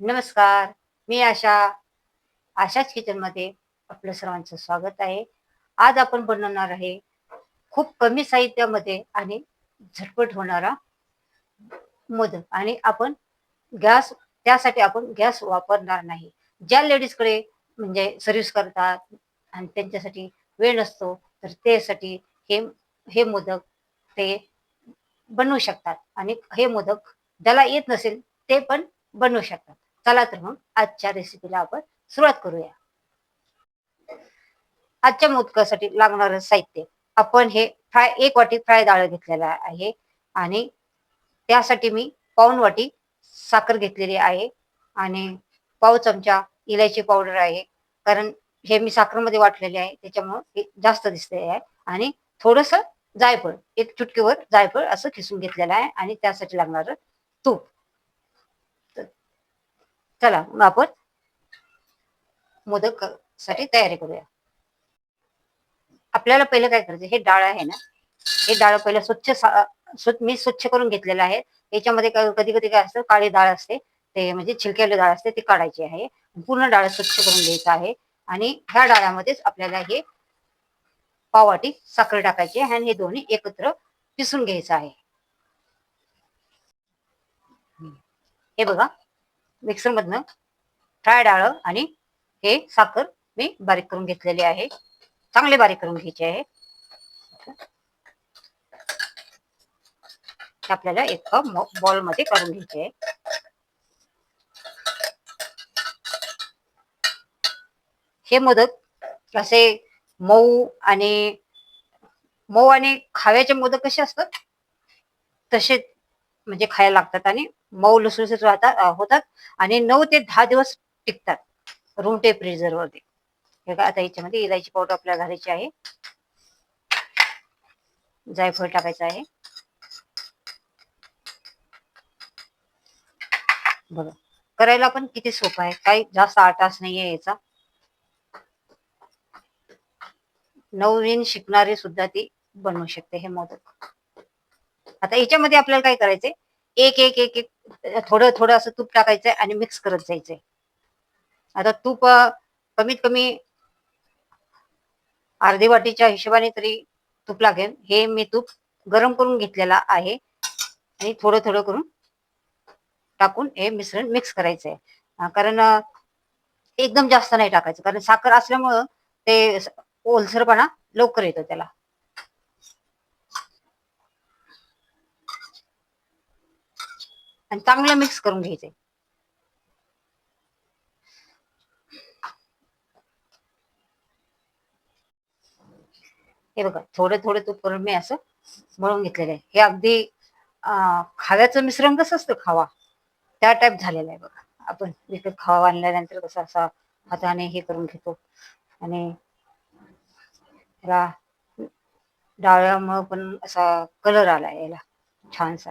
नमस्कार मी आशा. आशाच किचनमध्ये आपलं सर्वांचं स्वागत आहे. आज आपण बनवणार आहे खूप कमी साहित्यामध्ये आणि झटपट होणारा मोदक. आणि आपण गॅस त्यासाठी आपण गॅस वापरणार नाही. ज्या लेडीजकडे म्हणजे सर्व्हिस करतात आणि त्यांच्यासाठी वेळ नसतो तर त्यासाठी हे हे मोदक ते बनवू शकतात. आणि हे मोदक ज्याला येत नसेल ते पण बनवू शकतात. चला तर मग आजच्या रेसिपीला आपण सुरुवात करूया. आजच्या मोदकासाठी लागणारं साहित्य. आपण हे फ्राय एक वाटी फ्राय डाळ घेतलेला आहे आणि त्यासाठी मी पाऊन वाटी साखर घेतलेली आहे आणि पाव चमचा इलायची पावडर आहे. कारण हे मी साखरमध्ये वाटलेले आहे त्याच्यामुळं हे जास्त दिसते आहे. आणि थोडस जायफळ एक चुटकीवर जायफळ असं खिसून घेतलेलं आहे आणि त्यासाठी लागणार तूप. चला मग आपण मोदकसाठी तयारी करूया. आपल्याला पहिलं काय करायचं हे डाळ आहे ना हे डाळ पहिलं स्वच्छ मी स्वच्छ करून घेतलेलं आहे. याच्यामध्ये कधी कधी काय असतं काळी डाळ असते ते म्हणजे छिलकेली डाळ असते ती काढायची आहे. पूर्ण डाळ स्वच्छ करून घ्यायचं आहे आणि ह्या डाळ्यामध्येच आपल्याला हे पाववाटी साखर टाकायची आहे आणि हे दोन्ही एकत्र पिसून घ्यायचं आहे. हे बघा. मिक्सर मधनं फ्राय डाळ आणि हे साखर मी बारीक करून घेतलेली आहे. चांगले बारीक करून घ्यायचे आहे. आपल्याला एक बॉलमध्ये काढून घ्यायचे आहे. हे मोदक असे मऊ आणि मऊ आणि खाव्याचे मोदक कसे असतात? तसे म्हणजे खायला लागतात आणि मऊ लुसलुसीत राहतात होतात आणि नऊ ते दहा दिवस टिकतात रूम टेम्परेचर वरती. हे का आता याच्यामध्ये इलायची पावडर आपल्याला घालायची आहे. जायफळ टाकायचं आहे. बघा करायला पण किती सोपं आहे. काही जास्त आटास नाहीये याचा. नवीन शिकणारे सुद्धा ती बनवू शकते हे मोदक. आता याच्यामध्ये आपल्याला काय करायचंय? एक एक एक एक थोडं थोडं असं तूप टाकायचंय आणि मिक्स करत जायचंय. आता तूप कमीत कमी अर्धी वाटीच्या हिशोबाने तरी तूप लागेल. हे मी तूप गरम करून घेतलेला आहे. आणि थोडं थोडं करून टाकून हे मिश्रण मिक्स करायचंय. कारण एकदम जास्त नाही टाकायचं. कारण साखर असल्यामुळं ते ओलसरपणा लवकर येतो त्याला. आणि चांगलं मिक्स करून घ्यायचंय हे बघा थोडं थोडे तूप करून मी असं मळून घेतलेलं आहे. हे अगदी खाव्याचं मिश्रण कसं असतं खावा? त्या टाईप झालेलं आहे बघा. आपण विकत खावा आणल्यानंतर कसं असा हाताने हे करून घेतो. आणि डाळ्यामुळं पण असा कलर आला याला छानसा.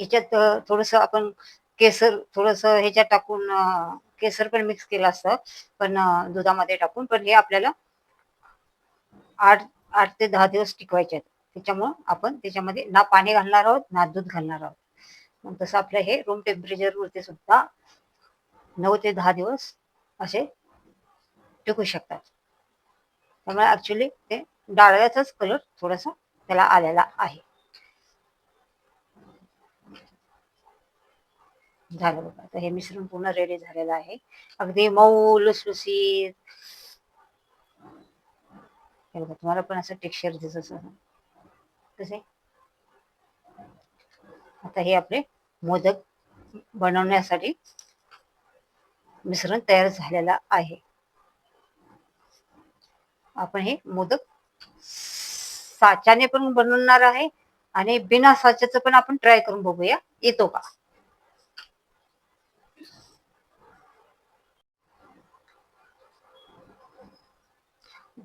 ह्याच्यात थोडस आपण केसर थोडस ह्याच्यात टाकून केसर पण मिक्स केलं असतं. पण दुधामध्ये टाकून पण हे आपल्याला आठ आठ ते दहा दिवस टिकवायचे आहेत. त्याच्यामुळं आपण त्याच्यामध्ये ना पाणी घालणार आहोत ना दूध घालणार आहोत. मग तसं आपलं हे रूम टेम्परेचर वरती सुद्धा नऊ ते दहा दिवस असे टिकू शकतात. त्यामुळे ऍक्च्युली ते डाळव्याचाच कलर थोडासा त्याला आलेला आहे. झालं बघा. आता हे मिश्रण पूर्ण रेडी झालेलं आहे. अगदी मऊ लुसलुसीत बघा तुम्हाला पण असं टेक्स्चर दिसत कसे? आता हे आपले मोदक बनवण्यासाठी मिश्रण तयार झालेलं आहे. आपण हे मोदक साच्याने पण बनवणार आहे आणि बिना साच्याचं पण आपण ट्राय करून बघूया. येतो का?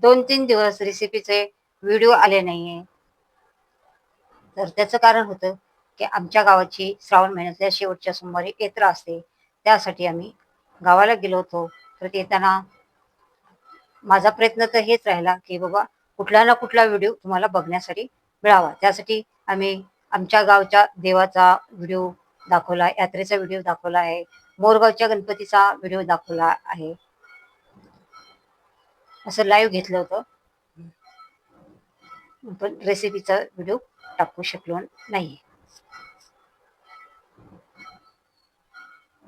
दोन तीन दिवस रेसिपीचे व्हिडिओ आले नाहीये. तर त्याचं कारण होतं की आमच्या गावाची श्रावण महिन्यातल्या शेवटच्या सोमवारी यात्रा असते. त्यासाठी आम्ही गावाला गेलो होतो. तर येताना माझा प्रयत्न तर हेच राहिला की बाबा कुठला ना कुठला व्हिडिओ तुम्हाला बघण्यासाठी मिळावा. त्यासाठी आम्ही आमच्या गावच्या देवाचा व्हिडिओ दाखवला यात्रेचा व्हिडिओ दाखवला आहे मोरगावच्या गणपतीचा व्हिडिओ दाखवला आहे. असं लाईव्ह घेतलं होतं. पण रेसिपीचा व्हिडिओ टाकू शकलो नाही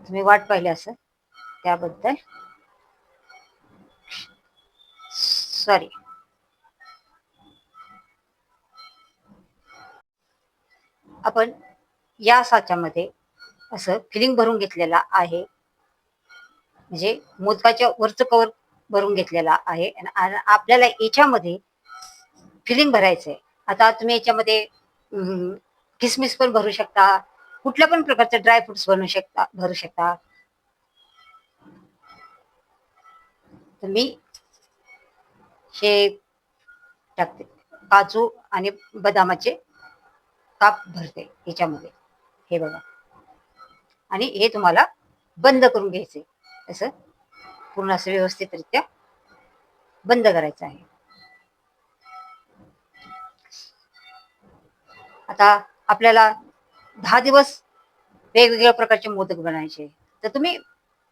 तुम्ही वाट पाहिली असं त्याबद्दल. सॉरी आपण या साच्यामध्ये असं फिलिंग भरून घेतलेला आहे. म्हणजे मोदकाच्या वरचं कवर भरून घेतलेला आहे. आणि आपल्याला याच्यामध्ये फिलिंग भरायचं आहे आता तुम्ही याच्यामध्ये किसमिस पण भरू शकता. कुठल्या पण प्रकारचे ड्रायफ्रुट्स बनवू शकता भरू शकता. तर मी हे टाकते. काजू आणि बदामाचे काप भरते याच्यामध्ये. हे बघा. आणि हे तुम्हाला बंद करून घ्यायचे असं पूर्ण असं व्यवस्थितरित्या बंद करायचं आहे. आता आपल्याला दहा दिवस वेगवेगळ्या प्रकारचे मोदक बनायचे. तर तुम्ही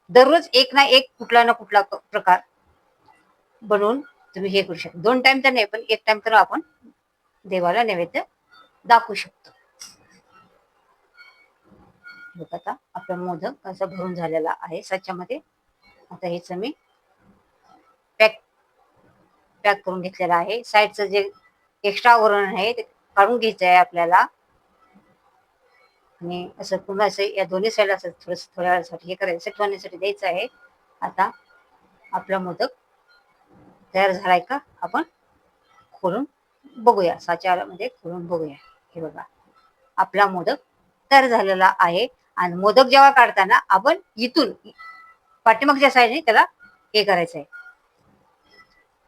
दररोज एक ना एक कुठला ना कुठला प्रकार बनवून तुम्ही हे करू शकता. दोन टाइम तर नाही पण एक टाइम तर आपण देवाला नैवेद्य दाखवू शकतो. बघ आता आपला मोदक असा भरून झालेला आहे. साच्यामध्ये आता हेच मी पॅक पॅक करून घेतलेलं आहे. साईडचं जे एक्स्ट्रा वरण आहे ते काढून घ्यायचं आहे आपल्याला. आणि असं पुन्हा असं या दोन्ही साईडला असं थोडस थोड्या वेळासाठी हे करायचं ठेवण्यासाठी द्यायचं आहे. आता आपला मोदक तयार झालाय का आपण खोलून बघूया. साच्यामध्ये खोलून बघूया. हे बघा. आपला मोदक तयार झालेला आहे. आणि मोदक जेव्हा काढताना आपण इथून पाठीमागच्या साईडने त्याला हे करायचं आहे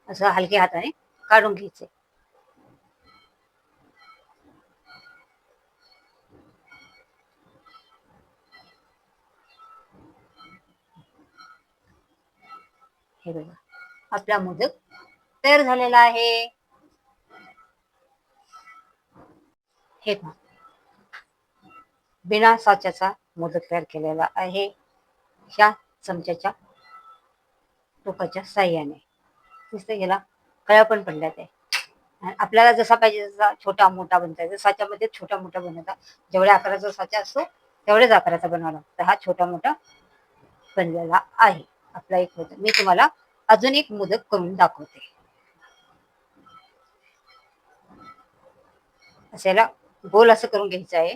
असं हलक्या हाताने काढून घ्यायचंय. हे बघा आपला मोदक तयार झालेला आहे. हे पहा. बिना साच्याचा मोदक तयार केलेला आहे. ह्या चमच्याच्या टोकाच्या साह्याने. नुसतं याला कळ्या पण पडल्या ते आपल्याला जसा पाहिजे तसा छोटा मोठा बनता. येतो साच्यामध्ये छोटा मोठा बनवता जेवढ्या आकाराचा साचा असतो तेवढ्याच आकाराचा बनवा लागतो. हा छोटा मोठा बनलेला आहे. आपला एक मोदक मी तुम्हाला अजून एक मोदक करून दाखवते. असायला गोल असं करून घ्यायचं आहे.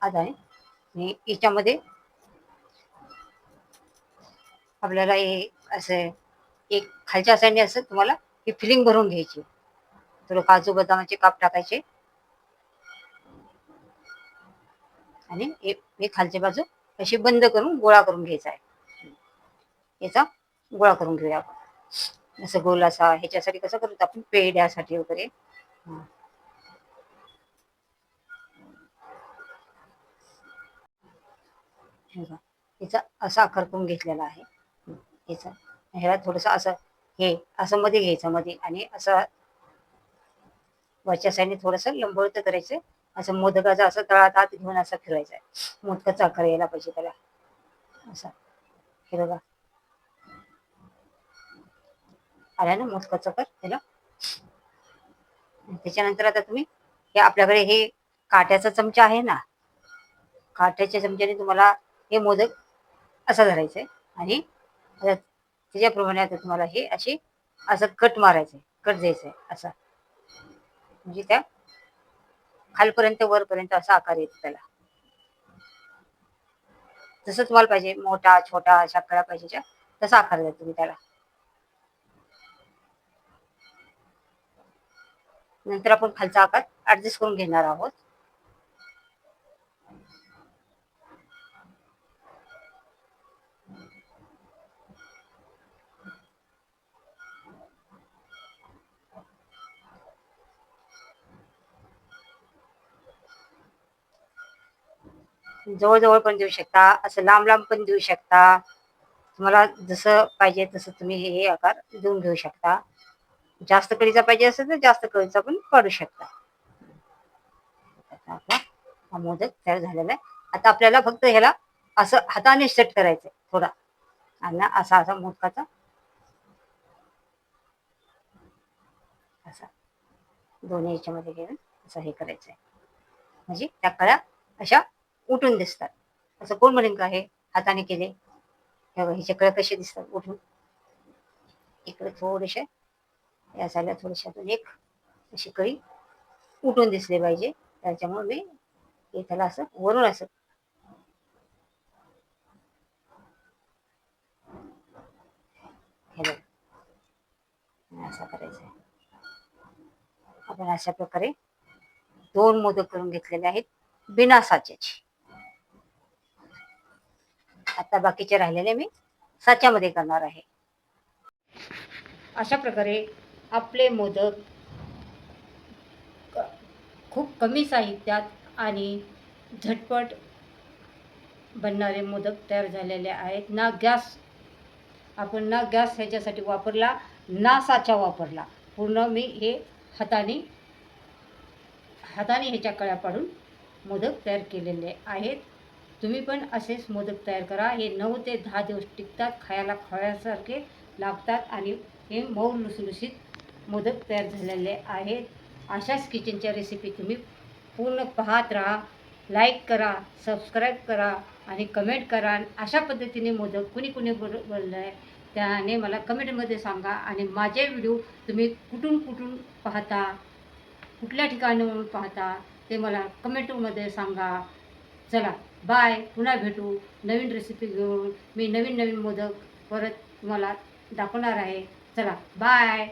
आता आणि याच्यामध्ये आपल्याला हे असं एक खालच्या साईडने असं तुम्हाला ही फिलिंग भरून घ्यायची. थोडं काजू बदामाचे काप टाकायचे. आणि हे खालची बाजू अशी बंद करून गोळा करून घ्यायचा आहे. याचा गोळा करून घेऊया आपण. असं गोल असा ह्याच्यासाठी कसं करतो आपण? पेड्यासाठी वगैरे. याचा असा आकार करून घेतलेला आहे. घ्यायचं. ह्याला थोडस असं हे असं मध्ये घ्यायचं मध्ये आणि असं वरच्या साईडने थोडस लंबवत करायचं. असं मोदकाचा असं तळात हात घेऊन असं फिरायचं आहे मोदकाचा आकार यायला पाहिजे त्याला. असा. हे बघा. आला ना मोदकाचा कर त्याला त्याच्यानंतर आता तुम्ही हे आपल्याकडे हे काट्याचा चमचा आहे ना? काट्याच्या चमच्याने तुम्हाला हे मोदक असं धरायचंय. आणि त्याच्याप्रमाणे आता तुम्हाला हे अशी असं कट मारायचं कट द्यायचंय असा. म्हणजे त्या खालपर्यंत वरपर्यंत असा आकार येतो त्याला. जसं तुम्हाला पाहिजे मोठा छोटा अशा कळा पाहिजे तसा आकार द्या तुम्ही त्याला. नंतर आपण खालचा आकार ऍडजस्ट करून घेणार आहोत. जवळजवळ पण देऊ शकता असं लांब लांब पण देऊ शकता. तुम्हाला जसं पाहिजे तसं तुम्ही हे आकार देऊन घेऊ शकता. जास्त कळीचा पाहिजे असेल तर जास्त कळीचा पण काढू शकता. आपला हा मोदक तयार झालेला आहे. आता आपल्याला फक्त ह्याला असं हाताने सेट करायचंय थोडा. आणि असा असा मोदकाचा असा दोन्ही याच्यामध्ये घेऊन असं हे करायचंय. म्हणजे त्या कळ्या अशा उठून दिसतात. असं कोण म्हणेन का हे हाताने केले? हे बघा, ह्याचे कसे दिसतात उठून. इकडे थोडेसे या साईडला थोडेसे अजून एक अशी कळी उठून दिसली पाहिजे. त्याच्यामुळे मी हे त्याला असं वरून असं हे असं करायचं आपण अशा प्रकारे दोन मोदक करून घेतलेले आहेत. बिना साच्याचे. आता बाकीचे राहिलेले मी साच्यामध्ये करणार आहे. अशा प्रकारे आपले मोदक खूप कमी साहित्यात आणि झटपट बनणारे मोदक तयार झालेले आहेत. ना गॅस आपण ना गॅस ह्याच्यासाठी वापरला ना साचा वापरला. पूर्ण मी हे हाताने हाताने ह्याच्या कळ्या पाडून मोदक तयार केलेले आहेत. तुम्ही पण असेच मोदक तयार करा. हे नऊ ते दहा दिवस टिकतात खायला खव्यासारखे लागतात आणि हे मऊ लुसलुशीत मोदक तयार झालेले आहेत. अशाच किचनच्या रेसिपी तुम्ही पूर्ण पाहत राहा. लाईक करा सबस्क्राईब करा आणि कमेंट करा. अशा पद्धतीने मोदक कुणी कुणी बोल बोललं आहे त्याने मला कमेंटमध्ये सांगा आणि माझे व्हिडिओ तुम्ही कुठून कुठून पाहता कुठल्या ठिकाणावरून पाहता ते मला कमेंटमध्ये सांगा. चला. बाय पुन्हा भेटू. नवीन रेसिपी घेऊन मी नवीन नवीन मोदक परत तुम्हाला दाखवणार आहे. चला बाय.